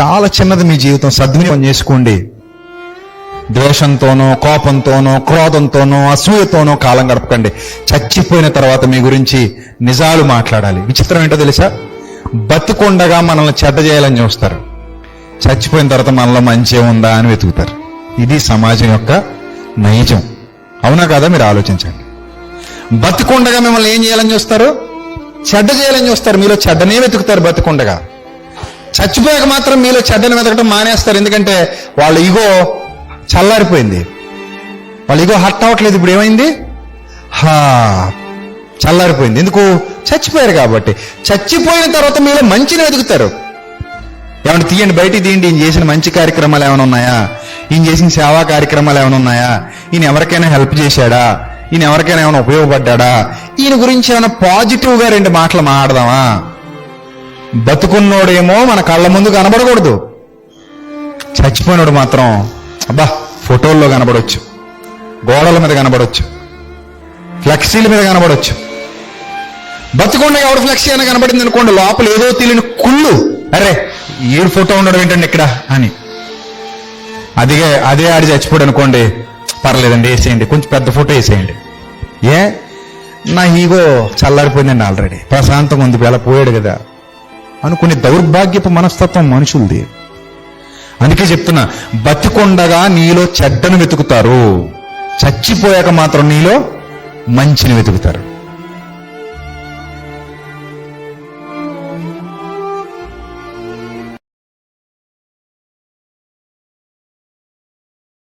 చాలా చిన్నది మీ జీవితం. సద్వినియోగం చేసుకోండి. ద్వేషంతోనో కోపంతోనో క్రోధంతోనో అసూయతోనో కాలం గడపకండి. చచ్చిపోయిన తర్వాత మీ గురించి నిజాలు మాట్లాడాలి. విచిత్రం ఏంటో తెలుసా? బతికొండగా మనల్ని చెడ్డ చేయాలని చూస్తారు. చచ్చిపోయిన తర్వాత మనలో మంచి ఉందా అని వెతుకుతారు. ఇది సమాజం యొక్క నైజం. అవునా కదా? మీరు ఆలోచించండి. బతికొండగా మిమ్మల్ని ఏం చేయాలని చూస్తారు? చెడ్డ చేయాలని చూస్తారు. మీలో చెడ్డనే వెతుకుతారు బతికొండగా. చచ్చిపోయాక మాత్రం మీలో చెడ్డను వెతకడం మానేస్తారు. ఎందుకంటే వాళ్ళ ఈగో చల్లారిపోయింది. వాళ్ళ ఈగో హట్ అవ్వట్లేదు. ఇప్పుడు ఏమైంది? హా చల్లారిపోయింది. ఎందుకు? చచ్చిపోయారు కాబట్టి. చచ్చిపోయిన తర్వాత మీలో మంచిని వెతుకుతారు. ఏమైనా తీయండి బయటికి తీయండి. ఈయన చేసిన మంచి కార్యక్రమాలు ఏమైనా ఉన్నాయా? ఈయన చేసిన సేవా కార్యక్రమాలు ఏమైనా ఉన్నాయా? ఈయన ఎవరికైనా హెల్ప్ చేశాడా? ఈయన ఎవరికైనా ఏమైనా ఉపయోగపడ్డా ఈయన గురించి ఏమైనా పాజిటివ్గా రెండు మాటలు మాట్లాడదామా? బతుకున్నోడేమో మన కళ్ళ ముందు కనబడకూడదు. చచ్చిపోయినోడు మాత్రం అబ్బా ఫోటోల్లో కనబడవచ్చు గోడల మీద కనబడవచ్చు ఫ్లెక్సీల మీద కనబడవచ్చు బతుకుండా ఎవడు ఫ్లెక్సీ అయినా కనబడింది అనుకోండి లోపల ఏదో తెలియని కుళ్ళు అరే ఏ ఫోటో ఉండడం ఏంటండి ఇక్కడ అని. అదిగే అదే ఆడి చచ్చిపోయాడు అనుకోండి పర్లేదండి వేసేయండి కొంచెం పెద్ద ఫోటో వేసేయండి. ఏ? నా ఈగో చల్లారిపోయిందండి ఆల్రెడీ. ప్రశాంతంగా ఉంది ఇలా పోయాడు కదా. అనుకునే దౌర్భాగ్యపు మనస్తత్వం మనుషులది. అందుకే చెప్తున్నా బతికొండగా నీలో చెడ్డను వెతుకుతారు. చచ్చిపోయాక మాత్రం నీలో మంచిని వెతుకుతారు.